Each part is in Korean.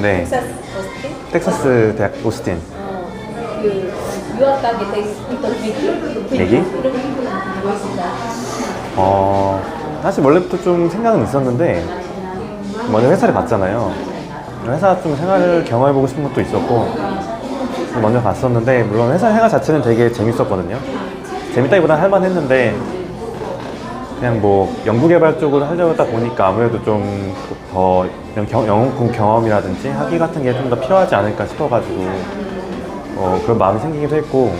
네. 텍사스 버스틴. 텍사스 대학 오스틴. 어, 그 유학 가게 돼 있던? 이런 뭐 있을까? 어, 사실 원래부터 좀 생각은 있었는데, 먼저 회사를 갔잖아요. 회사 좀 생활을 경험해보고 싶은 것도 있었고, 먼저 갔었는데, 물론 회사 생활 자체는 되게 재밌었거든요. 재밌다기보다 할만했는데, 그냥 뭐 연구개발 쪽으로 하려다 보니까 아무래도 좀 더 이런 경, 영웅 경험이라든지 학위 같은 게 좀 더 필요하지 않을까 싶어가지고 어, 그런 마음이 생기기도 했고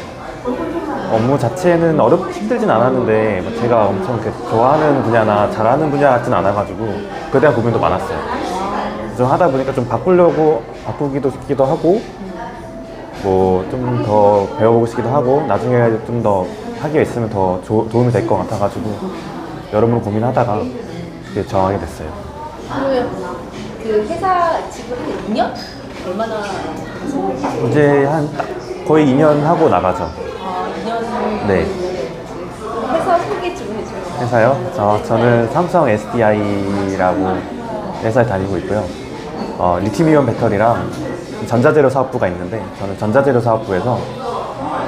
업무 자체는 어렵 힘들진 않았는데 뭐 제가 엄청 좋아하는 분야나 잘하는 분야 같진 않아가지고 그에 대한 고민도 많았어요. 그래서 하다 보니까 좀 바꾸려고 바꾸기도 싶기도 하고 뭐 좀 더 배워보고 싶기도 하고 나중에 좀더 학위가 있으면 더 조- 도움이 될 것 같아가지고 여러모로 고민하다가 이렇게 정하게 됐어요. 그러면 그 회사 지금 한 2년? 얼마나 됐어요? 이제 한 딱 거의 2년 하고 나가죠. 아, 2년. 네. 회사 소개 좀 해줘요. 회사요? 어, 저는 삼성 SDI라고 회사에 다니고 있고요. 어, 리튬이온 배터리랑 전자재료 사업부가 있는데 저는 전자재료 사업부에서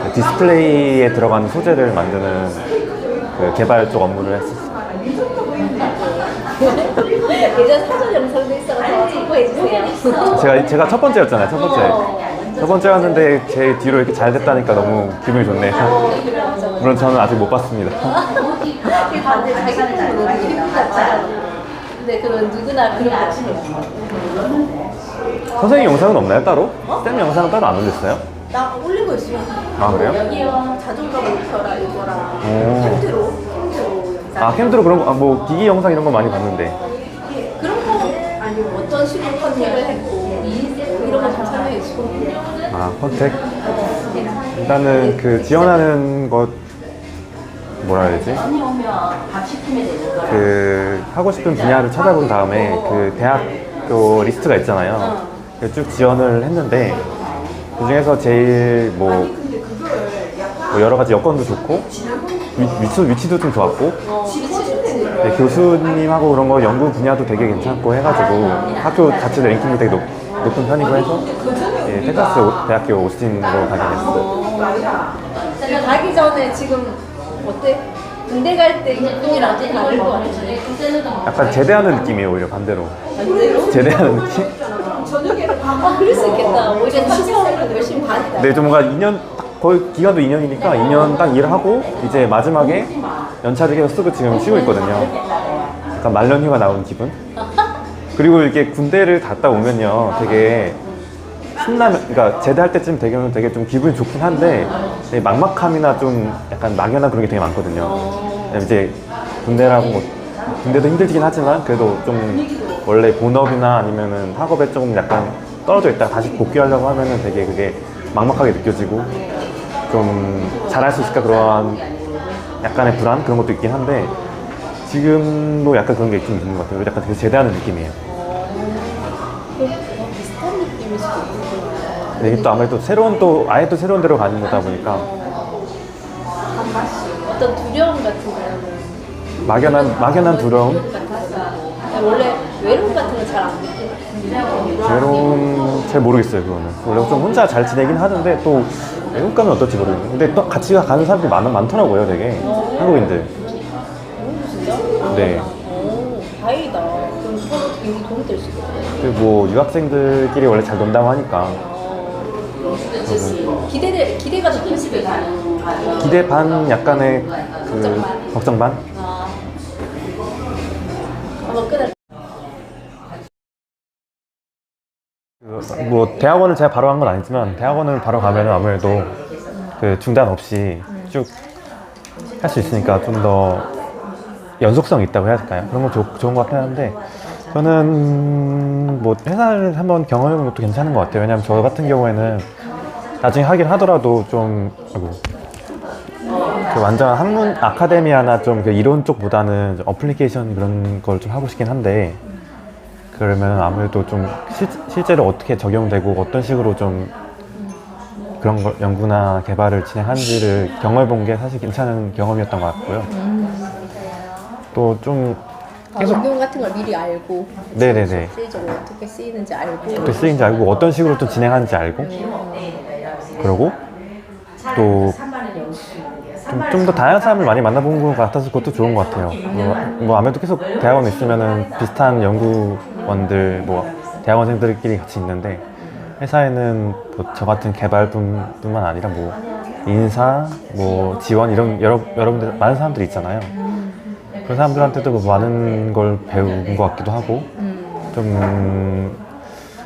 그 디스플레이에 들어가는 소재를 만드는 그 개발 쪽 업무를 했었어요. 예전 사전 영상도 있어서 참고해 주세요. 제가 제가 첫 번째였잖아요. 첫 번째. 첫 번째였는데 제 뒤로 이렇게 잘 됐다니까 너무 기분이 좋네요. 물론 저는 아직 못 봤습니다. 그 다들 자기 같잖아. 근데 그건 누구나 그런 거 없어요. 선생님 영상은 없나요 따로? 쌤 영상은 따로 안 올렸어요? 나 올리고 있어요. 아 그래요? 여기요 자존감 높여라 이거랑 오. 영상. 아 캠드로 그런 거, 아, 뭐 기기 영상 이런 거 많이 봤는데 그런 거 아니면 어떤 식으로 컨택을 했고 이런 거다 설명해 주고. 아 컨택 일단은 그 지원하는 것 뭐라 해야 되지? 그 하고 싶은 분야를 찾아본 다음에 그 대학교 리스트가 있잖아요. 그쭉 지원을 했는데 그 중에서 제일 뭐, 뭐 여러 가지 여건도 좋고 위, 위치, 위치 도 좀 좋았고. 네, 교수님하고 그런 거 연구 분야도 되게 괜찮고 해가지고 학교 자체도 랭킹도 되게 높, 높은 편이고 해서 예, 텍사스 오- 대학교 오스틴으로 가게 됐어요. 제가 가기 전에 지금 어때? 군대 갈때좀 다를 것 같아. 약간 제대하는 느낌이에요 오히려 반대로 반대로? 제대하는 느낌? 아, 그럴 수 있겠다. 오히려 시험을 열심히 봤다. 네, 좀 뭔가 2년 딱 거의 기간도 2년이니까 2년 딱 일하고 이제 마지막에 연차를 계속 쓰고 지금 쉬고 있거든요. 약간 말년휴가 나온 기분? 그리고 이렇게 군대를 갔다 오면요, 되게 신나면, 그러니까 제대할 때쯤 되면 되게 좀 기분이 좋긴 한데 되게 막막함이나 좀 약간 막연한 그런 게 되게 많거든요. 이제 군대라고 뭐 군대도 힘들긴 하지만 그래도 좀 원래 본업이나 아니면은 학업에 조금 약간 떨어져 있다가 다시 복귀하려고 하면은 되게 그게 막막하게 느껴지고 좀 잘할 수 있을까 그런 약간의 불안 그런 것도 있긴 한데 지금도 약간 그런 게 좀 있는 것 같아요. 약간 되게 제대하는 느낌이에요. 그, 비슷한 느낌일 수도. 근데 이게 또 아무래도 새로운 또 아예 또 새로운 데로 가는 거다 보니까 어떤 두려움 같은 거는 막연한 막연한 두려움. 원래 외로움 같은 거 잘안 느껴. 외로움 잘 모르겠어요 그거는. 원래 좀 혼자 잘 지내긴 하는데 또 외국 가면 어떨지 모르겠는데 근데 또 같이 가는 사람들이 많, 많더라고요 되게 한국인들. 오, 진짜? 네. 오, 다행이다. 그럼 서로 되게 도움이 될 수 있겠네. 그리고 뭐 유학생들끼리 원래 잘 논다고 하니까 기대돼, 기대가 더클 수도 있고. 기대 반 약간의 그 걱정 반. 그, 뭐 대학원을 제가 바로 간 건 아니지만 대학원을 바로 가면 아무래도 그 중단 없이 쭉 할 수 있으니까 좀 더 연속성 있다고 해야 될까요? 그런 건 좋, 좋은 것 같긴 한데 저는 뭐 회사를 한번 경험해보는 것도 괜찮은 것 같아요. 왜냐하면 저 같은 경우에는 나중에 하긴 하더라도 좀 아이고, 그 완전 학문 아카데미아나 좀 그 이론 쪽보다는 좀 어플리케이션 그런 걸 좀 하고 싶긴 한데 그러면 아무래도 좀 실, 실제로 어떻게 적용되고 어떤 식으로 좀 그런 걸 연구나 개발을 진행하는지를 경험해 본 게 사실 괜찮은 경험이었던 것 같고요. 또 좀 아, 계속- 응용 같은 걸 미리 알고 네네네. 실질적으로 어떻게 쓰이는지 알고 어떻게 쓰이는지 알고 어떤 식으로 또 진행하는지 알고 그리고 또 좀 더 다양한 사람을 많이 만나본 것 같아서 그것도 좋은 것 같아요. 뭐, 뭐 아무래도 계속 대학원에 있으면은 비슷한 연구 원들, 뭐 대학원생들끼리 같이 있는데 회사에는 뭐 저 같은 개발뿐만 아니라 뭐 인사, 뭐 지원 이런 여러 여러분들 많은 사람들이 있잖아요. 그런 사람들한테도 뭐 많은 걸 배운 것 같기도 하고 좀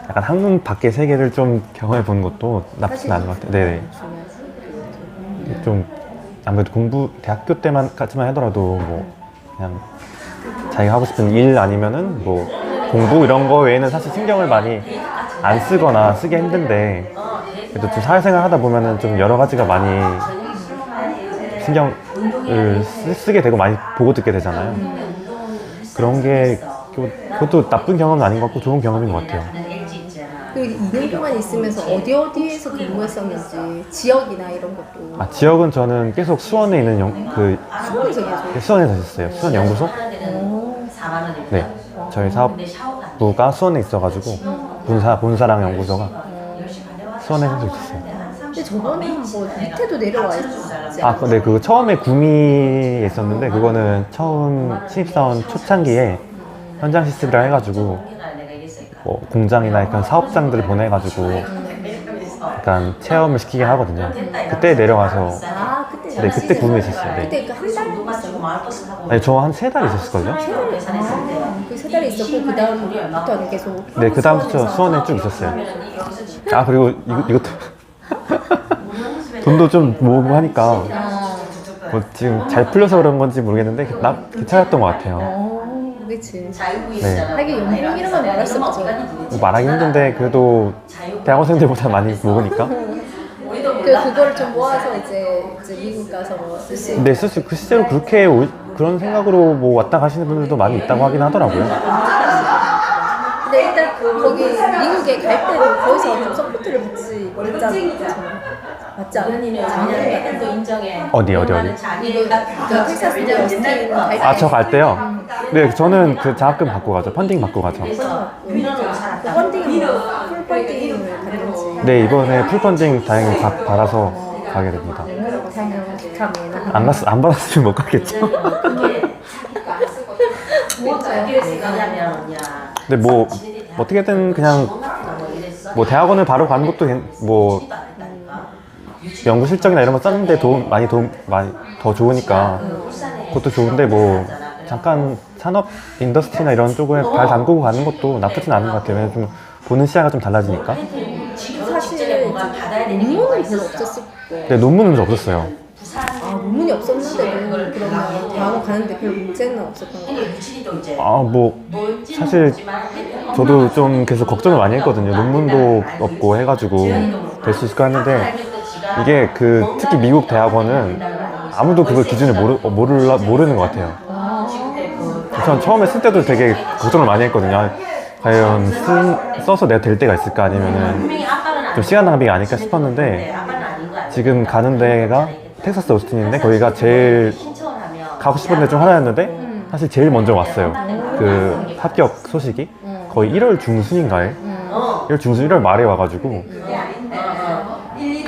약간 학문 밖의 세계를 좀 경험해 보는 것도 나쁘진 않은 것 같아요. 네네. 좀 아무래도 공부 대학교 때만 까지만 하더라도 뭐 그냥 자기가 하고 싶은 일 아니면은 뭐 공부 이런 거 외에는 사실 신경을 많이 안 쓰거나 쓰기 힘든데 그래도 좀 사회생활 하다 보면은 좀 여러 가지가 많이 신경을 쓰- 쓰게 되고 많이 보고 듣게 되잖아요. 그런 게 그- 그것도 나쁜 경험은 아닌 것 같고 좋은 경험인 것 같아요. 그 2년 동안 있으면서 어디 어디에서 근무했었는지 지역이나 이런 것도 아 지역은 저는 계속 수원에 있는 영, 그 수원에서 계속 수원에서 있었어요. 수원 연구소? 오, 네. 저희 사업부가 수원에 있어가지고 본사 본사랑 연구소가 수원에 계속 있었어요. 근데 저거는 뭐 밑에도 내려와 있지 아, 근데 그 처음에 구미에 있었는데 그거는 처음 신입사원 초창기에 현장 시스템이라 해가지고 뭐 공장이나 약간 사업장들을 보내가지고 약간 체험을 시키게 하거든요. 그때 내려와서 아 그때 네 그때 구미에 있었어요. 네. 그때 그한 달? 아니 저 한 세 달 있었을걸요? 그세 달이 있었고 그 다음부터는 계속 네, 그 다음부터 수원에 쭉 있었어요. 아 그리고 이거, 이것도 돈도 좀 모으고 하니까 아, 뭐 지금 잘 풀려서 그런 건지 모르겠는데 나 괜찮았던 것 같아요. 어, 그치 네. 하긴 연봉이란 건 말할 수 없죠 뭐 말하기 힘든데 그래도 대학원생들보다 많이 모으니까. 그 그거를 좀 모아서 이제 이제 미국 가서 뭐 있게 근데 실제, 그 실제로 그렇게 오- 그런 생각으로 뭐 왔다 가시는 분들도 많이 있다고 하긴 하더라고요. 근데 일단 거기 미국에 갈 때는 거기서 좀 서포트를 받지 받잖아 맞지 않아? 작년에 어디 어디 어디? 그 텍사스 갈때 아 저 갈 때요? 네 저는 그 장학금 받고 가죠. 펀딩 받고 가죠. 그 펀딩을 풀 펀딩을 받는지 네 이번에 풀 펀딩 다행히 받, 받아서 가게 됩니다. 안 갔, 안 받았으면 못 가겠죠. 근데 뭐 어떻게든 그냥 뭐 대학원을 바로 가는 것도 괜- 뭐 연구 실적이나 이런 거 썼는데 도움 많이 도움 많이 더 좋으니까 그것도 좋은데 뭐 잠깐 산업 인더스트리나 이런 쪽에 발 담그고 가는 것도 나쁘진 않은 것 같아요. 왜냐면 좀 보는 시야가 좀 달라지니까. 사실 논문은 별로 없었을 거고 근데 논문은 좀 없었어요. 아 논문이 없었는데도 그러면 대학원 가는데 별 문제는 없었던 거 같아요 아 뭐 사실 저도 좀 계속 걱정을 많이 했거든요. 논문도 없고 해가지고 될 수 있을까 했는데 이게 그 특히 미국 대학원은 아무도 그걸 기준을 모르, 어, 모르, 모르는 것 같아요. 전 처음에 쓸 때도 되게 걱정을 많이 했거든요. 과연 쓴, 써서 내가 될 때가 있을까 아니면은 좀 시간 낭비가 아닐까 싶었는데 지금 가는 데가 텍사스 오스틴인데 거기가 제일 가고 싶은 데 중 하나였는데 사실 제일 먼저 왔어요. 그 합격 소식이 거의 1월 중순인가에 1월 중순 1월 말에 와가지고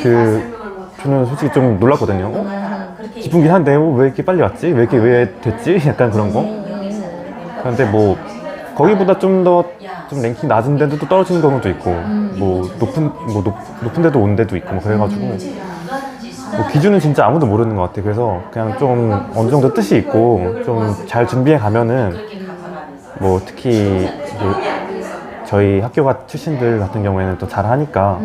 그 저는 솔직히 좀 놀랐거든요. 어? 기쁘긴 한데 어, 왜 이렇게 빨리 왔지? 왜 이렇게 왜 됐지? 약간 그런 거. 그런데 뭐 거기보다 좀 더 좀 랭킹 낮은 데도 또 떨어지는 경우도 있고 뭐 높은 뭐 높, 높은 데도 온 데도 있고 뭐 그래가지고. 뭐 기준은 진짜 아무도 모르는 것 같아. 그래서 그냥 좀 어느 정도 뜻이 있고 좀 잘 준비해 가면은 뭐 특히 뭐 저희 학교가 출신들 같은 경우에는 또 잘 하니까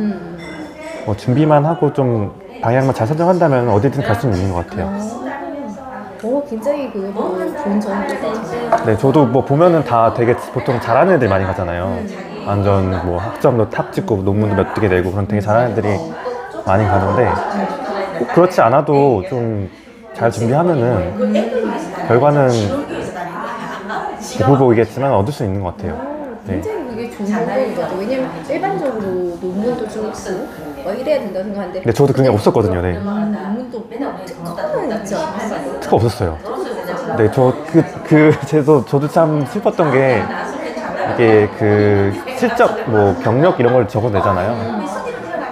뭐 준비만 하고 좀 방향만 잘 설정한다면 어디든 갈 수는 있는 것 같아요. 오 굉장히 그것도 좋은 점인 것 같아요 네, 저도 뭐 보면은 다 되게 보통 잘하는 애들 많이 가잖아요. 완전 뭐 학점도 탑 찍고 논문도 몇 개 내고 그런 되게 잘하는 애들이 많이 가는데 꼭 그렇지 않아도 좀 잘 준비하면은 결과는 보고 보이겠지만 얻을 수 있는 것 같아요. 네. 굉장히 그게 좋은 것 같아요 왜냐면 일반적으로 논문도 좀 있고 뭐 이래야 된다고 생각하는데 근데 저도 그게 없었거든요. 네. 음, 논문도 특허는 있지 않았어요? 특허 없었어요. 네, 저, 그, 그, 저도, 저도 참 슬펐던 게, 이게 그, 실적, 뭐, 경력 이런 걸 적어내잖아요.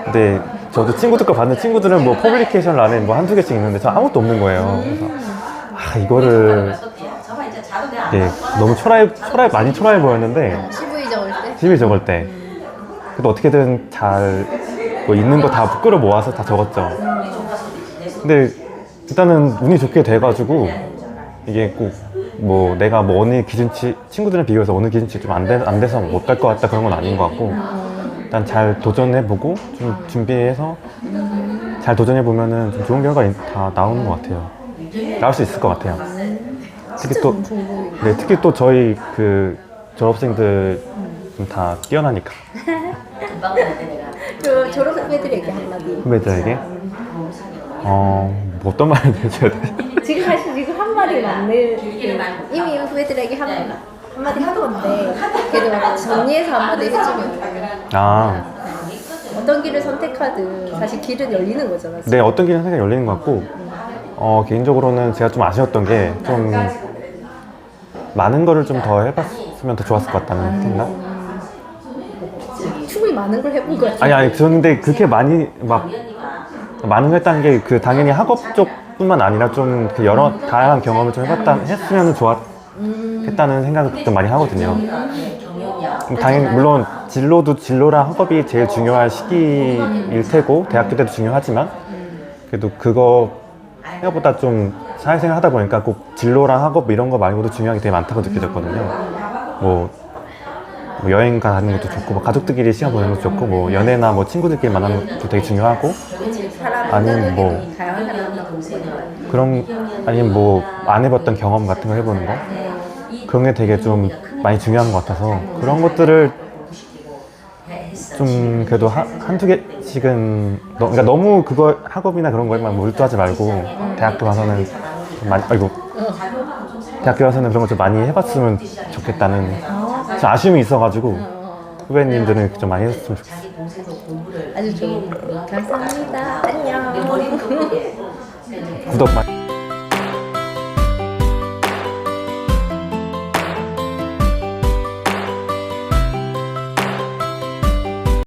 근데, 저도 친구들 거 봤는데, 친구들은 뭐, 퍼블리케이션 안에 뭐, 한두 개씩 있는데, 저 아무것도 없는 거예요. 그래서, 아, 이거를, 예, 너무 초라해, 초라해, 많이 초라해 보였는데, CV 적을 때? CV 적을 때. 그래도 어떻게든 잘, 뭐, 있는 거 다 끌어 모아서 다 적었죠. 근데, 일단은 운이 좋게 돼가지고, 이게 꼭, 뭐, 내가 뭐, 어느 기준치, 친구들이랑 비교해서 어느 기준치 좀 안, 돼, 안 돼서 못 갈 것 같다 그런 건 아닌 것 같고, 일단 잘 도전해보고, 좀 준비해서, 잘 도전해보면은 좀 좋은 결과 다 나오는 것 같아요. 나올 수 있을 것 같아요. 특히 또. 네, 특히 또 저희 그 졸업생들 좀 다 뛰어나니까. 그 졸업 후배들에게 한마디. 후배들에게. 어, 뭐 어떤 말을 해줘야 돼? 지금 사실 지금 한 마디 맞는 이미 후배들에게 한 한마디 한 건데 그래도 정리해서 한마디 해주면 아, 어떤 길을 선택하든 사실 길은 열리는 거잖아. 네, 어떤 길은 생각이 열리는 것 같고, 어, 개인적으로는 제가 좀 아쉬웠던 게, 좀, 많은 거를 좀 더 해봤으면 더 좋았을 것 같다는 생각? 충분히 많은 걸 해본 거야. 아니, 아니, 저는데 그렇게 많이, 막, 많은 걸 했다는 게 그 당연히 학업 쪽뿐만 아니라 좀 그 여러, 다양한 경험을 좀 해봤다, 했으면 좋았겠다는 생각을 좀 많이 하거든요. 그럼 당연히, 물론, 진로도 진로랑 학업이 제일 중요한 시기일 테고, 대학교 때도 중요하지만, 그래도 그거 생각보다 좀 사회생활 하다 보니까 꼭 진로랑 학업 이런 거 말고도 중요한 게 되게 많다고 느껴졌거든요. 뭐, 뭐 여행 가는 것도 좋고, 뭐 가족들끼리 시간 보내는 것도 좋고, 뭐 연애나 뭐 친구들끼리 만나는 것도 되게 중요하고, 아니면 뭐-. 그런, 아니면 뭐 안 해봤던 경험 같은 거 해보는 거? 그런 게 되게 좀 많이 중요한 것 같아서, 그런 것들을 좀 그래도 한, 한두 개씩은, 너, 그러니까 너무 그거 학업이나 그런 거에만 몰두하지 말고, 대학교 가서는 좀 많이, 아이고, 대학교 가서는 그런 거좀 많이 해봤으면 좋겠다는 좀 아쉬움이 있어가지고, 후배님들은 좀 많이 했으면 좋겠어요. 아주 좋은 거. 감사합니다. 안녕. 구독 많이.